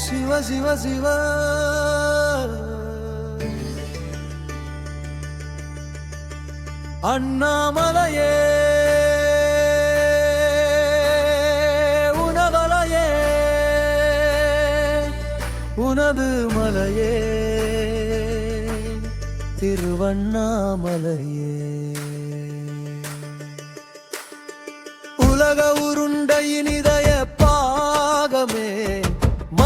சிவ சிவ சிவ. அண்ணாமலையே உனதலையே உனது மலையே திருவண்ணாமலையே. உலக உருண்டையின் இதய பாகமே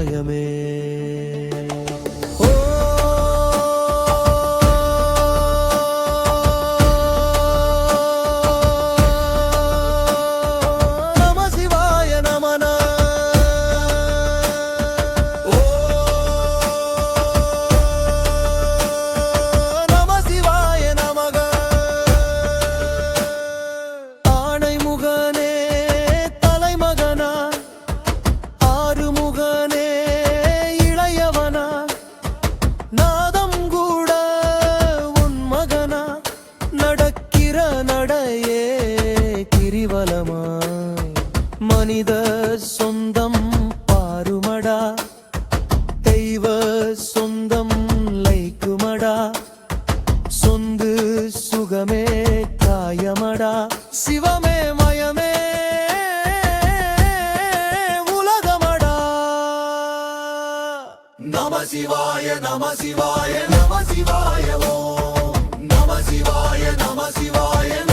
Miami. நடையே கிரிவலமாய். மனித சொந்தம் பாருமடா. தெய்வ சொந்தம் லைக்குமடா. சொந்து சுகமே காயமடா. சிவமே மயமே உலகமடா. நம சிவாய நம சிவாய நம சிவாய நம சிவாய நம சிவாய